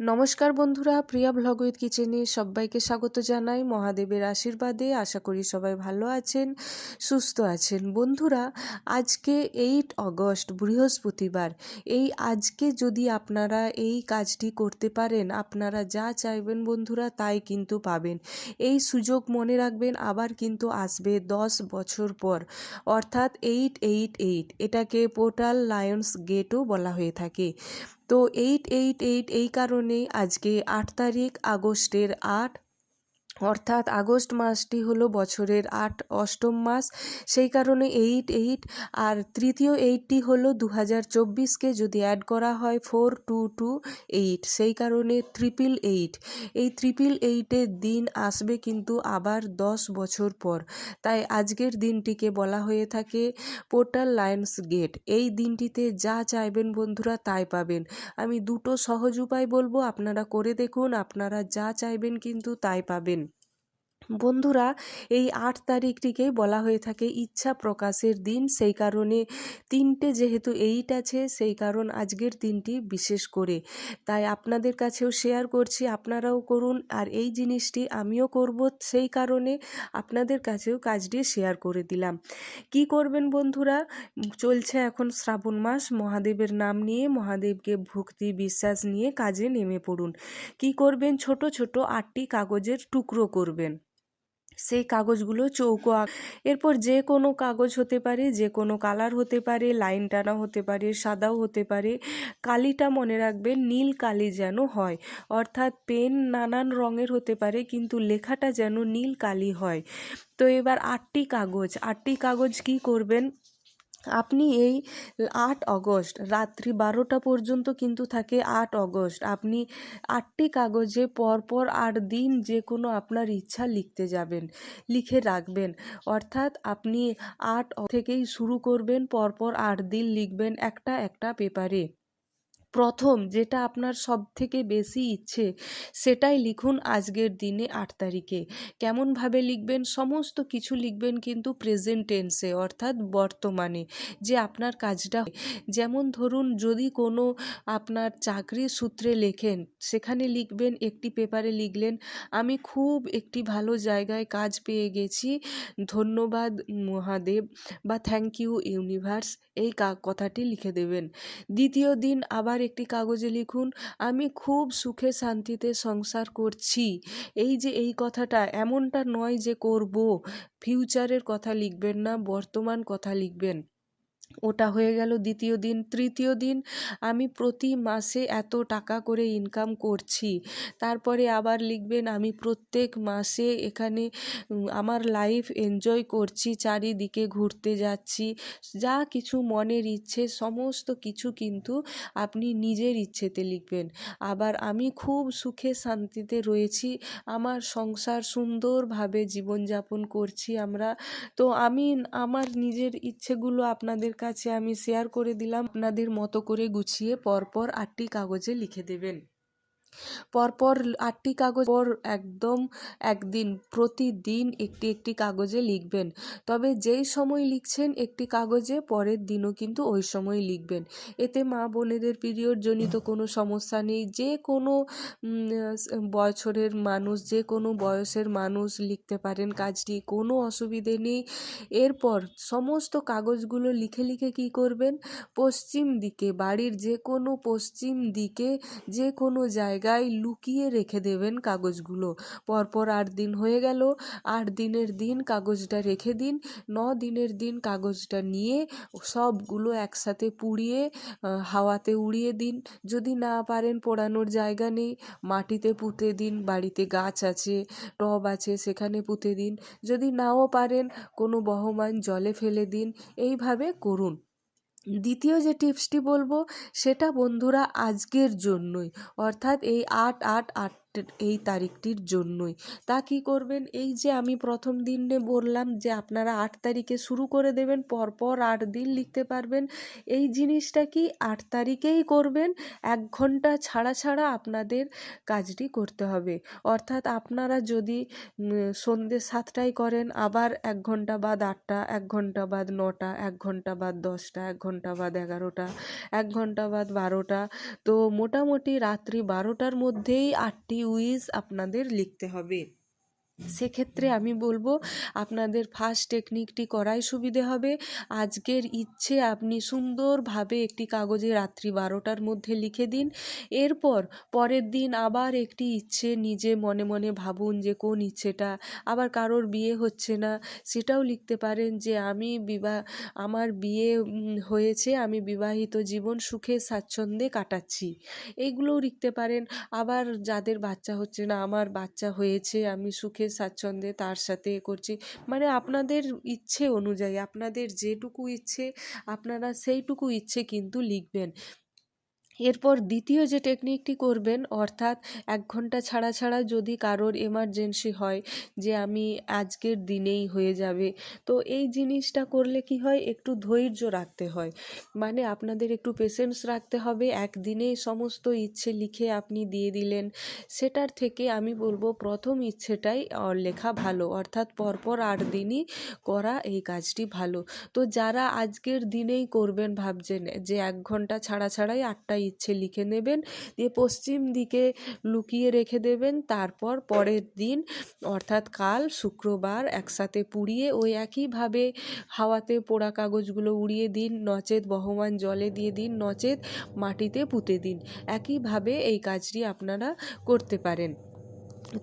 নমস্কার বন্ধুরা, প্রিয়া blog with কিচেনে সবাইকে স্বাগত জানাই। মহাদেবের আশীর্বাদে আশা করি সবাই ভালো আছেন, সুস্থ আছেন। বন্ধুরা, আজকে এইট অগস্ট, বৃহস্পতিবার। এই আজকে যদি আপনারা এই কাজটি করতে পারেন, আপনারা যা চাইবেন বন্ধুরা তাই কিন্তু পাবেন। এই সুযোগ মনে রাখবেন, আবার কিন্তু আসবে দশ বছর পর। অর্থাৎ এইট এইট এইট এটাকে পোর্টাল লায়ন্স গেটও বলা হয়ে থাকে। তো এইট এইট এইট এই কারণেই আজকে আট তারিখ আগস্টের আট অর্থাৎ আগস্ট মাসটি হলো বছরের আট, অষ্টম মাস। সেই কারণে এইট এইট আর তৃতীয় এইটটি হলো দু হাজার চব্বিশকে যদি অ্যাড করা হয় ফোর টু টু এইট সেই কারণে ট্রিপল এইট এই ট্রিপল এইটের দিন আসবে কিন্তু আবার দশ বছর পর। তাই আজকের দিনটিকে বলা হয়ে থাকে পোর্টাল লায়ন্স গেট। এই দিনটিতে যা চাইবেন বন্ধুরা তাই পাবেন। আমি দুটো সহজ উপায় বলব, আপনারা করে দেখুন, আপনারা যা চাইবেন কিন্তু তাই পাবেন। বন্ধুরা, এই আট তারিখটিকে বলা হয়ে থাকে ইচ্ছা প্রকাশের দিন। সেই কারণে তিনটে যেহেতু এইট আছে, সেই কারণ আজকের দিনটি বিশেষ করে। তাই আপনাদের কাছেও শেয়ার করছি, আপনারাও করুন। আর এই জিনিসটি আমিও করব, সেই কারণে আপনাদের কাছেও কাজটি শেয়ার করে দিলাম। কি করবেন বন্ধুরা? চলছে এখন শ্রাবণ মাস, মহাদেবের নাম নিয়ে, মহাদেবকে ভক্তি বিশ্বাস নিয়ে কাজে নেমে পড়ুন। কি করবেন? ছোট ছোট আটটি কাগজের টুকরো করবেন। সেই কাগজগুলো চৌকো এরপর যে কোনো কাগজ হতে পারে, যে কোনো কালার হতে পারে, লাইন টানা হতে পারে, সাদাও হতে পারে, কালিটা মনে রাখবেন নীল কালি যেন হয়। অর্থাৎ পেন নানান রঙের হতে পারে, কিন্তু লেখাটা যেন নীল কালি হয়। তো এবার আটটি কাগজ আটটি কাগজ কি করবেন? আপনি এই আট অগস্ট, রাত্রি বারোটা পর্যন্ত কিন্তু থাকে আট অগস্ট। আপনি আটটি কাগজে পরপর আট দিন যে কোনো আপনার ইচ্ছা লিখতে যাবেন, লিখে রাখবেন। অর্থাৎ আপনি আট থেকেই শুরু করবেন, পরপর আট দিন লিখবেন একটা একটা পেপারে। প্রথম যেটা আপনার সব থেকে বেশি ইচ্ছে, সেটাই লিখুন আজকের দিনে আট তারিখে। কেমনভাবে লিখবেন, সমস্ত কিছু লিখবেন কিন্তু প্রেজেন্ট টেন্সে অর্থাৎ বর্তমানে, যে আপনার কাজটা যেমন ধরুন যদি কোনো আপনার চাকরির সূত্রে লেখেন, সেখানে লিখবেন, একটি পেপারে লিখলেন, আমি খুব একটি ভালো জায়গায় কাজ পেয়ে গেছি, ধন্যবাদ মহাদেব বা থ্যাংক ইউ ইউনিভার্স এই কথাটি লিখে দেবেন। দ্বিতীয় দিন আবার আবার একটি কাগজে লিখুন, আমি খুব সুখে শান্তিতে সংসার করছি। এই যে এই কথাটা, এমনটা নয় যে করব। ফিউচারের কথা লিখবেন না, বর্তমান কথা লিখবেন। ওটা হয়ে গেল দ্বিতীয় দিন। তৃতীয় দিন আমি প্রতি মাসে এত টাকা করে ইনকাম করছি। তারপরে আবার লিখবেন, আমি প্রত্যেক মাসে এখানে আমার লাইফ এনজয় করছি, চারিদিকে ঘুরতে যাচ্ছি। যা কিছু মনের ইচ্ছে, সমস্ত কিছু কিন্তু আপনি নিজের ইচ্ছেতে লিখবেন। আবার আমি খুব সুখে শান্তিতে রয়েছি, আমার সংসার সুন্দরভাবে জীবনযাপন করছি আমরা। তো আমি, আমার নিজের ইচ্ছেগুলো আপনাদের কাছে আমি শেয়ার করে দিলাম। আপনাদের মতো করে গুছিয়ে পরপর আটটি কাগজে লিখে দেবেন। পরপর আটটি কাগজ পর একদম একদিন, প্রতিদিন একটি একটি কাগজে লিখবেন। তবে যেই সময় লিখছেন একটি কাগজে, পরের দিনও কিন্তু ওই সময় লিখবেন। এতে মা বোনেদের পিরিয়ড জনিত কোনো সমস্যা নেই। যে কোনো বছরের মানুষ, যে কোনো বয়সের মানুষ লিখতে পারেন কাজটি, কোনো অসুবিধে নেই। এরপর সমস্ত কাগজগুলো লিখে লিখে কি করবেন? পশ্চিম দিকে, বাড়ির যে কোনো পশ্চিম দিকে, যে কোনো জায়গায় জায়গায় লুকিয়ে রেখে দেবেন কাগজগুলো। পরপর আট দিন হয়ে গেল, আট দিনের দিন কাগজটা রেখে দিন, ন দিনের দিন কাগজটা নিয়ে সবগুলো একসাথে পুড়িয়ে হাওয়াতে উড়িয়ে দিন। যদি না পারেন পোড়ানোর জায়গা নেই, মাটিতে পুঁতে দিন, বাড়িতে গাছ আছে, টব আছে, সেখানে পুঁতে দিন। যদি নাও পারেন, কোনো বহমান জলে ফেলে দিন। এইভাবে করুন। দ্বিতীয় যে টিপসটি বলব সেটা বন্ধুরা আজকের জন্যই। অর্থাৎ এই আট আট আট এই তারিখটির জন্যই। তা কী করবেন? এই যে আমি প্রথম দিনে বললাম যে আপনারা আট তারিখে শুরু করে দেবেন, পরপর আট দিন লিখতে পারবেন। এই জিনিসটা কি আট তারিখেই করবেন? এক ঘণ্টা ছাড়া ছাড়া আপনাদের কাজটি করতে হবে। অর্থাৎ আপনারা যদি সন্ধ্যে সাতটায় করেন, আবার এক ঘণ্টা বাদ আটটা, এক ঘণ্টা বাদ নটা, এক ঘণ্টা বাদ দশটা, এক ঘণ্টা বাদ এগারোটা, এক ঘণ্টা বাদ বারোটা, তো মোটামুটি রাত্রি বারোটার মধ্যেই আটটি উইজ আপনাদের লিখতে হবে। সেক্ষেত্রে আমি বলব, আপনাদের ফার্স্ট টেকনিকটি করাই সুবিধে হবে। আজকের ইচ্ছে, আপনি সুন্দরভাবে একটি কাগজে রাত্রি বারোটার মধ্যে লিখে দিন। এরপর পরের দিন আবার একটি ইচ্ছে, নিজে মনে মনে ভাবুন যে কোন ইচ্ছেটা, আবার কারোর বিয়ে হচ্ছে না, সেটাও লিখতে পারেন যে আমি বিবাহ আমার বিয়ে হয়েছে, আমি বিবাহিত জীবন সুখে, স্বাচ্ছন্দ্যে কাটাচ্ছি। এইগুলোও লিখতে পারেন। আবার যাদের বাচ্চা হচ্ছে না, আমার বাচ্চা হয়েছে, আমি সুখে স্বাচ্ছন্দ্যে তার সাথে এ করছি। মানে আপনাদের ইচ্ছে অনুযায়ী, আপনাদের যেটুকু ইচ্ছে, আপনারা সেইটুকু ইচ্ছে কিন্তু লিখবেন। এরপর দ্বিতীয় যে টেকনিকটি করবেন, অর্থাৎ এক ঘণ্টা ছাড়া ছাড়া যদি কারোর এমার্জেন্সি হয়, যে আমি আজকের দিনেই হয়ে যাবে, তো এই জিনিসটা করলে কি হয়? একটু ধৈর্য রাখতে হয়। মানে আপনাদের একটু পেশেন্স রাখতে হবে, একদিনেই সমস্ত ইচ্ছে লিখে আপনি দিয়ে দিলেন, সেটার থেকে আমি বলব প্রথম ইচ্ছেটাই লেখা ভালো, অর্থাৎ পরপর আট দিনই করা এই কাজটি ভালো। তো যারা আজকের দিনেই করবেন ভাবছেন, যে এক ঘণ্টা ছাড়া ছাড়াই আটটা ইচ্ছে লিখে নেবেন, দিয়ে পশ্চিম দিকে লুকিয়ে রেখে দেবেন। তারপর পরের দিন, অর্থাৎ কাল, শুক্রবার একসাথে পুড়িয়ে ওই একইভাবে হাওয়াতে পোড়া কাগজগুলো উড়িয়ে দিন, নচেত বহমান জলে দিয়ে দিন, নচেত মাটিতে পুঁতে দিন। একইভাবে এই কাজটি আপনারা করতে পারেন।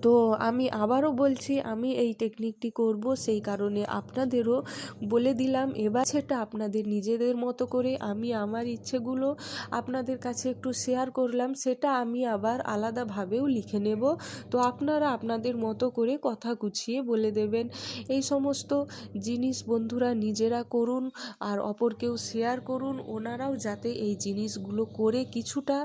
তো আমি আবারও বলছি, আমি এই টেকনিকটি করব সেই কারণে আপনাদেরও বলে দিলাম। এবার সেটা আপনাদের নিজেদের মতো করে আমি আমার ইচ্ছেগুলো আপনাদের কাছে একটু শেয়ার করলাম, সেটা আমি আবার আলাদাভাবেও লিখে নেব। তো আপনারা আপনাদের মতো করে কথা গুছিয়ে বলে দেবেন। এই সমস্ত জিনিস বন্ধুরা নিজেরা করুন আর অপরকেও শেয়ার করুন। ওনারাও যাতে এই জিনিসগুলো করে কিছুটা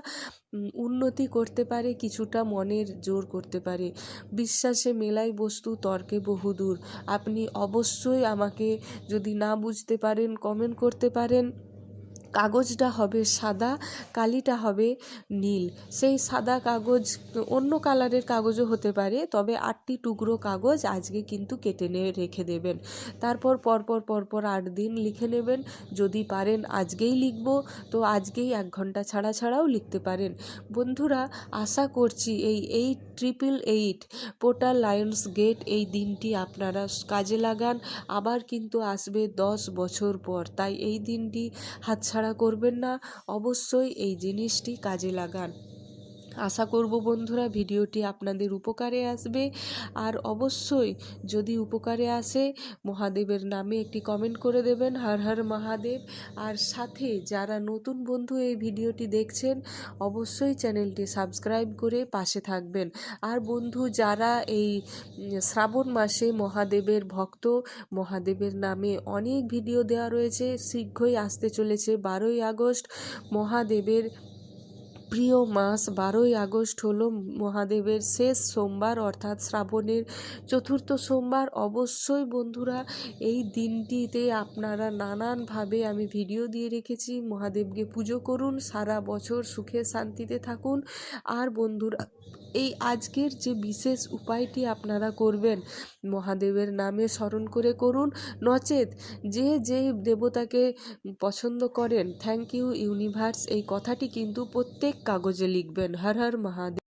উন্নতি করতে পারে, কিছুটা মনের জোর করতে পারে। বিশ্বাসে মেলাই বস্তু তর্কে বহুদূর। আপনি অবশ্যই আমাকে যদি না বুঝতে পারেন কমেন্ট করতে পারেন। কাগজটা হবে সাদা, কালিটা হবে নীল। সেই সাদা কাগজ, অন্য কালারের কাগজও হতে পারে, তবে আটটি টুকরো কাগজ আজকে কিন্তু কেটে নিয়ে রেখে দেবেন। তারপর পরপর পরপর আট দিন লিখে নেবেন। যদি পারেন আজকেই লিখব, তো আজকেই এক ঘণ্টা ছাড়া ছাড়াও লিখতে পারেন। বন্ধুরা, আশা করছি এই eight, triple eight, portal lions gate এই দিনটি আপনারা কাজে লাগান। আবার কিন্তু আসবে দশ বছর পর। তাই এই দিনটি হাতছাড়া করবেন না। অবশ্যই এই জিনিসটি কাজে লাগান। আশা করব বন্ধুরা ভিডিওটি আপনাদের উপকারে আসবে। আর অবশ্যই যদি উপকারে আসে, মহাদেবের নামে একটি কমেন্ট করে দেবেন, হর হর মহাদেব। আর সাথে যারা নতুন বন্ধু এই ভিডিওটি দেখছেন, অবশ্যই চ্যানেলটি সাবস্ক্রাইব করে পাশে থাকবেন। আর বন্ধু, যারা এই শ্রাবণ মাসে মহাদেবের ভক্ত, মহাদেবের নামে অনেক ভিডিও দেওয়া রয়েছে, শীঘ্রই আসতে চলেছে, বারোই আগস্ট। মহাদেবের প্রিয় মাস বারোই আগস্ট হলো মহাদেবের শেষ সোমবার, অর্থাৎ শ্রাবণের চতুর্থ সোমবার। অবশ্যই বন্ধুরা, এই দিনটিতে আপনারা নানানভাবে আমি ভিডিও দিয়ে রেখেছি। মহাদেবকে পুজো করুন, সারা বছর সুখে শান্তিতে থাকুন। আর বন্ধুরা এই আজকের যে বিশেষ উপায়টি আপনারা করবেন, মহাদেবের নামে স্মরণ করে করুন। নচেত যে যে দেবতাকে পছন্দ করেন থ্যাংক ইউ ইউনিভার্স এই কথাটি কিন্তু প্রত্যেক কাগজে লিখবেন। হর হর মহাদেব।